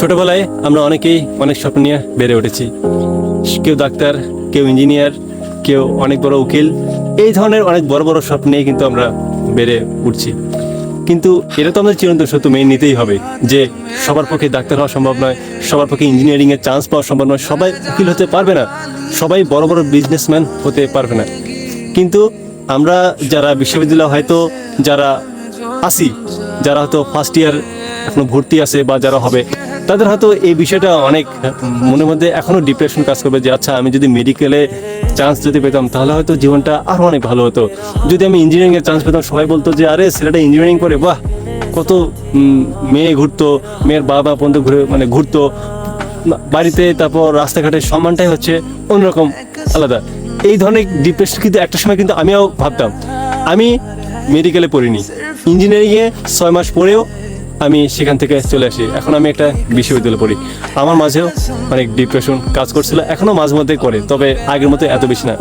ছোটবেলায় আমরা অনেকেই অনেক স্বপ্ন নিয়ে বেড়ে উঠেছি। কেউ ডাক্তার, কেউ ইঞ্জিনিয়ার, কেউ অনেক বড় উকিল। এই ধরনের অনেক বড় বড় স্বপ্ন নিয়ে কিন্তু আমরা বেড়ে উঠছি। কিন্তু এটা তো আমাদের চিরন্তন সত্য মেনে নিতেই হবে যে সবার পক্ষে ডাক্তার হওয়া সম্ভব নয়, সবার পক্ষে ইঞ্জিনিয়ারিং এর চান্স পাওয়া সম্ভব নয়, সবাই উকিল হতে পারবে না, সবাই বড় বড় বিজনেসম্যান হতে পারবে না। কিন্তু আমরা যারা বিশ্ববিদ্যালয় হয়তো যারা আসি যারা হয়তো ফার্স্ট ইয়ার এখনও ভর্তি আছে বা যারা হবে তাদের হয়তো এই বিষয়টা অনেক মনের মধ্যে এখনও ডিপ্রেশন কাজ করবে যে আচ্ছা আমি যদি মেডিকেলে চান্স যদি পেতাম, তাহলে হয়তো জীবনটা আরও অনেক ভালো হতো। যদি আমি ইঞ্জিনিয়ারিং এর চান্স পেতাম, সবাই বলতো যে, আরে, ছেলেটা ইঞ্জিনিয়ারিং করে, বাহ! কত মেয়ে ঘুরতো, মেয়ের বাবা পর্যন্ত ঘুরে মানে ঘুরতো। বাড়িতে তারপর রাস্তাঘাটের সম্মানটাই হচ্ছে অন্যরকম আলাদা। এই ধরনের ডিপ্রেশন কিন্তু একটা সময় কিন্তু আমিও ভাবতাম। আমি মেডিকেলে পড়িনি। ইঞ্জিনিয়ারিংয়ে ছয় মাস পরেও আমি সেখান থেকে চলে আসি। এখন আমি একটা বিশ্ববিদ্যালয়ে পড়ি। আমার মাঝেও অনেক ডিপ্রেশন কাজ করছিল এখনও মাঝে মধ্যে করে, তবে আগের মতো এত বেশি না।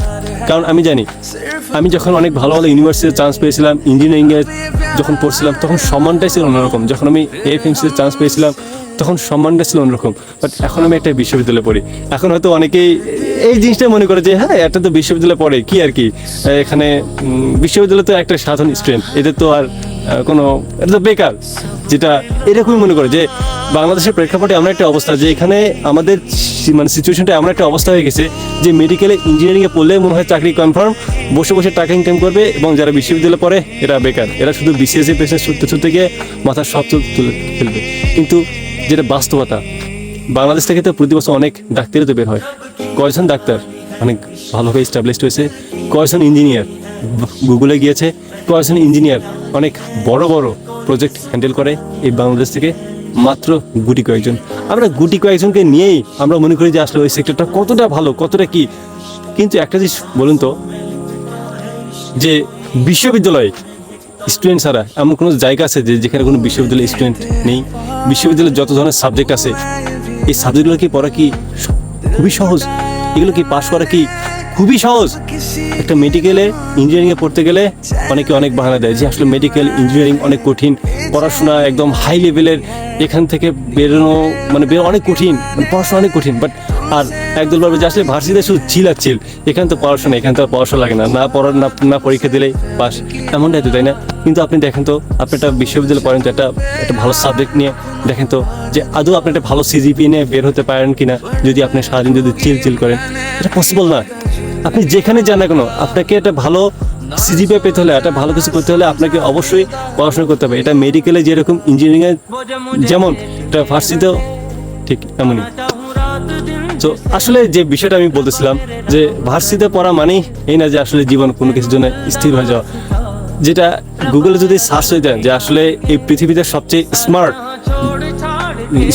কারণ আমি জানি, আমি যখন অনেক ভালো ভালো ইউনিভার্সিটিতে চান্স পেয়েছিলাম ইঞ্জিনিয়ারিংয়ে যখন পড়ছিলাম, তখন সম্মানটাই ছিল অন্যরকম। যখন আমি এফএমসিতে চান্স পেয়েছিলাম, তখন সম্মানটা ছিল অন্যরকম। বাট এখন আমি একটা বিশ্ববিদ্যালয়ে পড়ি। এখন হয়তো অনেকেই এই জিনিসটা মনে করে যে হ্যাঁ একটা তো বিশ্ববিদ্যালয়ে পড়ে, কি আর কি? এখানে বিশ্ববিদ্যালয় তো একটা সাধারণ স্টুডেন্ট এদের তো আর কোনো, এটা তো বেকার, যেটা এরকমই মনে করে যে বাংলাদেশের প্রেক্ষাপটে এমন একটা অবস্থা যে এখানে আমাদের মানে সিচুয়েশনটা এমন একটা অবস্থা হয়ে গেছে যে মেডিকেলে ইঞ্জিনিয়ারিংয়ে পড়লে মনে হয় চাকরি কনফার্ম বসে বসে টাকা ইনকাম করবে এবং যারা বিশ্ববিদ্যালয়ে পড়ে, এরা বেকার। এরা শুধু বিসিএস এর পেছনে ছুটতে ছুটতে গিয়ে মাথার সব তুলে ফেলবে। কিন্তু যেটা বাস্তবতা, বাংলাদেশ থেকে তো প্রতি বছর অনেক ডাক্তারই তো বের হয়। কয়জন ডাক্তার? অনেক ভালোভাবে এস্টাবলিশড হয়েছে। কয়জন ইঞ্জিনিয়ার গুগলে গিয়েছে, কয়জন ইঞ্জিনিয়ার অনেক বড় বড় প্রজেক্ট হ্যান্ডেল করে এই বাংলাদেশ থেকে মাত্র গুটি কয়েকজন। আমরা গুটি কয়েকজনকে নিয়েই আমরা মনে করি যে আসলে ওই সেক্টরটা কতটা ভালো, কতটা কি? কিন্তু একটা জিনিস বলুন তো, যে বিশ্ববিদ্যালয়ে স্টুডেন্ট ছাড়া এমন কোনো জায়গা আছে যে যেখানে কোনো বিশ্ববিদ্যালয়ে স্টুডেন্ট নেই? বিশ্ববিদ্যালয়ে যত ধরনের সাবজেক্ট আছে, এই সাবজেক্টগুলো কি পড়া কি খুবই সহজ? এগুলো কি পাশ করা কি খুবই সহজ। একটা মেডিকেলে ইঞ্জিনিয়ারিংয়ে পড়তে গেলে অনেকে অনেক বাহানা দেয় যে আসলে মেডিকেল ইঞ্জিনিয়ারিং অনেক কঠিন। পড়াশোনা একদম হাই লেভেলের এখান থেকে বেরোনো মানে বেরো অনেক কঠিন মানে পড়াশোনা অনেক কঠিন। বাট আর একদল বলবে যে আসলে ভার্সিটিতে শুধু চিল আর চিল এখানে তো পড়াশোনা, এখানে তো পড়াশোনা লাগে না। না পড়ার, না না পরীক্ষা দিলেই পাস। এমনটাই তো, তাই না? কিন্তু আপনি দেখেন তো, আপনি একটা বিশ্ববিদ্যালয়ে পড়েন তো একটা একটা ভালো সাবজেক্ট নিয়ে, দেখেন তো যে আদৌ আপনি একটা ভালো সিজিপি নিয়ে বের হতে পারেন কিনা, যদি আপনি সারাদিন যদি চিল চিল করেন, এটা পসিবল না। আপনি যেখানে যান না কেন, আপনাকে একটা ভালো সিজিপি পেতে হলে, একটা ভালো কিছু করতে হলে আপনাকে অবশ্যই পড়াশোনা করতে হবে। এটা মেডিকেলে যেরকম ইঞ্জিনিয়ারিংয়ে যেমন, এটা ফার্সিতেও ঠিক এমনই তো আসলে যে বিষয়টা আমি বলতেছিলাম যে ভার্সিতে পড়া মানেই এই না যে আসলে জীবন কোনো কিছুর জন্য স্থির হয়ে যাওয়া। যেটা গুগলে যদি সার্চ হয়ে যায় যে আসলে এই পৃথিবীতে সবচেয়ে স্মার্ট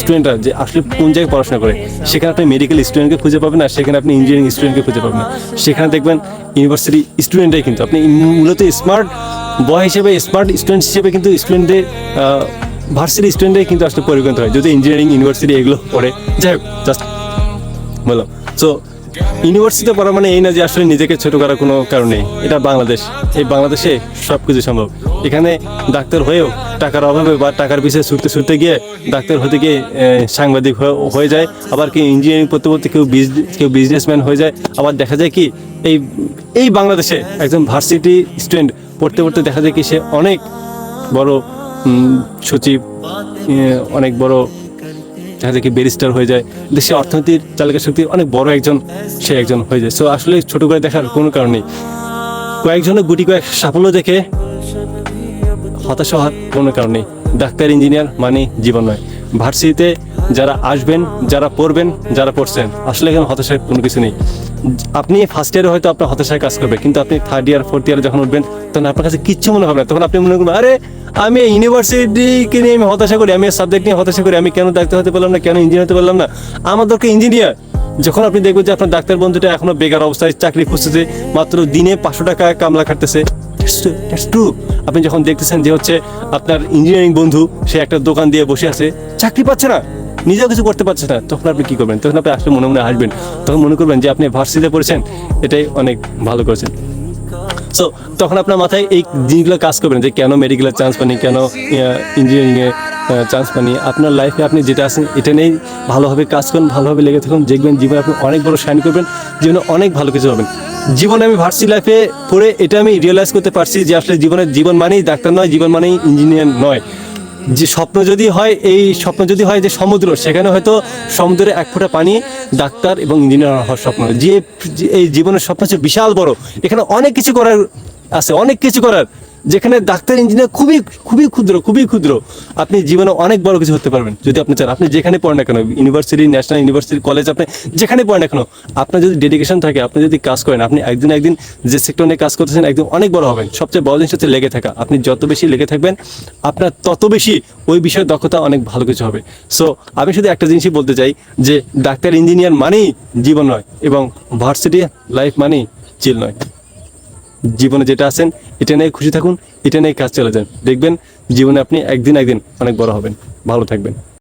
স্টুডেন্টরা যে আসলে কোন জায়গায় পড়াশোনা করে, সেখানে আপনি মেডিকেল স্টুডেন্টকে খুঁজে পাবেন আর সেখানে আপনি ইঞ্জিনিয়ারিং স্টুডেন্টকে খুঁজে পাবেন সেখানে দেখবেন ইউনিভার্সিটি স্টুডেন্টরাই কিন্তু, আপনি মূলত স্মার্ট বয় হিসেবে স্মার্ট স্টুডেন্ট হিসেবে কিন্তু স্টুডেন্টদের ভার্সিটি স্টুডেন্টরাই কিন্তু আসলে পরিগণিত হয়, যদি ইঞ্জিনিয়ারিং ইউনিভার্সিটি এগুলো পড়ে। যাই হোক জাস্ট বললাম। সো ইউনিভার্সিটিতে পড়া মানে এই না যে আসলে নিজেকে ছোট করার কোনো কারণ। নেই এটা বাংলাদেশ। এই বাংলাদেশে সব কিছু সম্ভব। এখানে ডাক্তার হয়েও টাকার অভাবে বা টাকার পিছিয়ে ছুটতে ছুটতে গিয়ে ডাক্তার হতে গিয়ে সাংবাদিক হয়ে- যায়। আবার কি ইঞ্জিনিয়ারিং পড়তে পড়তে কেউ কেউ বিজনেসম্যান হয়ে যায়। আবার দেখা যায় কি, এই এই বাংলাদেশে একজন ভার্সিটি স্টুডেন্ট পড়তে পড়তে দেখা যায় কি সে অনেক বড় সচিব অনেক বড় দেখা কি ব্যারিস্টার হয়ে যায়। দেশের অর্থনীতির চালিকা শক্তি অনেক বড় একজন, সে একজন হয়ে যায়। সো আসলে ছোট করে দেখার কোনো কারণ নেই। কয়েকজনের গুটি কয়েক সাফল্য দেখে হতাশা হওয়ার কোনো কারণ নেই। ডাক্তার ইঞ্জিনিয়ার মানে জীবন নয়। ভার্সিটিতে যারা আসবেন, যারা পড়বেন, যারা পড়ছেন, আসলে এখানে হতাশার কোনো কিছু নেই। আপনি ফার্স্ট ইয়ারে হয়তো আপনার হতাশায় কাজ করবে, কিন্তু আপনি থার্ড ইয়ার ফোর্থ ইয়ারে যখন উঠবেন, তখন আপনার কাছে কিচ্ছু মনে হবে না। তখন আপনি মনে করবেন, আরে আমি ইউনিভার্সিটিকে নিয়ে আমি হতাশা করি, আমি সাবজেক্ট নিয়ে হতাশা করি, আমি কেন ডাক্তার হতে পারলাম না, কেন ইঞ্জিনিয়ার হতে পারলাম না? আমার দরকার ইঞ্জিনিয়ার যখন আপনি দেখবেন যে আপনার ডাক্তার বন্ধুটা এখনও বেকার অবস্থায় চাকরি খুঁজতেছে, মাত্র দিনে পাঁচশো টাকা কামলা খাটতেছে। আপনি যখন দেখতেছেন যে হচ্ছে আপনার ইঞ্জিনিয়ারিং বন্ধু, সে একটা দোকান দিয়ে বসে আছে, চাকরি পাচ্ছে না, নিজেও কিছু করতে পারছে না, তখন আপনি কি করবেন? তখন আপনি আসলে মনে মনে হাসবেন, তখন মনে করবেন যে আপনি ভার্সিটিতে পড়েছেন, এটাই অনেক ভালো করেছেন। সো তখন আপনার মাথায় এই জিনিসগুলো কাজ করবেন যে কেন মেডিকেলের চান্স পানি কেন ইঞ্জিনিয়ারিংয়ে চান্স পানি আপনার লাইফে আপনি যেটা আছেন, এটা নিয়েই ভালোভাবে কাজ করুন, ভালোভাবে লেগে থাকুন, দেখবেন জীবনে আপনি অনেক বড় সাইন করবেন জীবনে অনেক ভালো কিছু হবেন জীবনে আমি ভার্সি লাইফে পড়ে এটা আমি রিয়েলাইজ করতে পারছি যে আসলে জীবনের জীবন মানেই ডাক্তার নয়, জীবন মানেই ইঞ্জিনিয়ার নয়। যে স্বপ্ন যদি হয়, এই স্বপ্ন যদি হয় যে সমুদ্র, সেখানে হয়তো সমুদ্রে এক ফোঁটা পানি, ডাক্তার এবং ইঞ্জিনিয়ার হওয়ার স্বপ্ন। যে এই জীবনের স্বপ্ন হচ্ছে বিশাল বড়। এখানে অনেক কিছু করার আছে, অনেক কিছু করার। যেখানে ডাক্তার, ইঞ্জিনিয়ার খুবই খুবই ক্ষুদ্র খুবই ক্ষুদ্র। আপনি জীবনে অনেক বড় কিছু হতে পারবেন, যদি আপনি চান। আপনি যেখানে পড়েন না কেন, ইউনিভার্সিটি, ন্যাশনাল ইউনিভার্সিটি, কলেজ, আপনি যেখানে পড়েন না কেন, আপনার যদি ডেডিকেশন থাকে, আপনি যদি কাজ করেন, আপনি একদিন একদিন যে সেক্টর নিয়ে কাজ করতেছেন একদম অনেক বড় হবেন। সবচেয়ে বড় জিনিস হচ্ছে লেগে থাকা। আপনি যত বেশি লেগে থাকবেন, আপনার তত বেশি ওই বিষয়ে দক্ষতা অনেক ভালো কিছু হবে। সো আমি শুধু একটা জিনিসই বলতে চাই, যে ডাক্তার, ইঞ্জিনিয়ার মানেই জীবন নয়, এবং ভার্সিটি লাইফ মানেই চিল নয়। জীবনে যেটা আছেন, এটা নিয়ে খুশি থাকুন, এটা নিয়ে কাজ চলে যান। দেখবেন, জীবনে আপনি একদিন একদিন অনেক বড় হবেন। ভালো থাকবেন।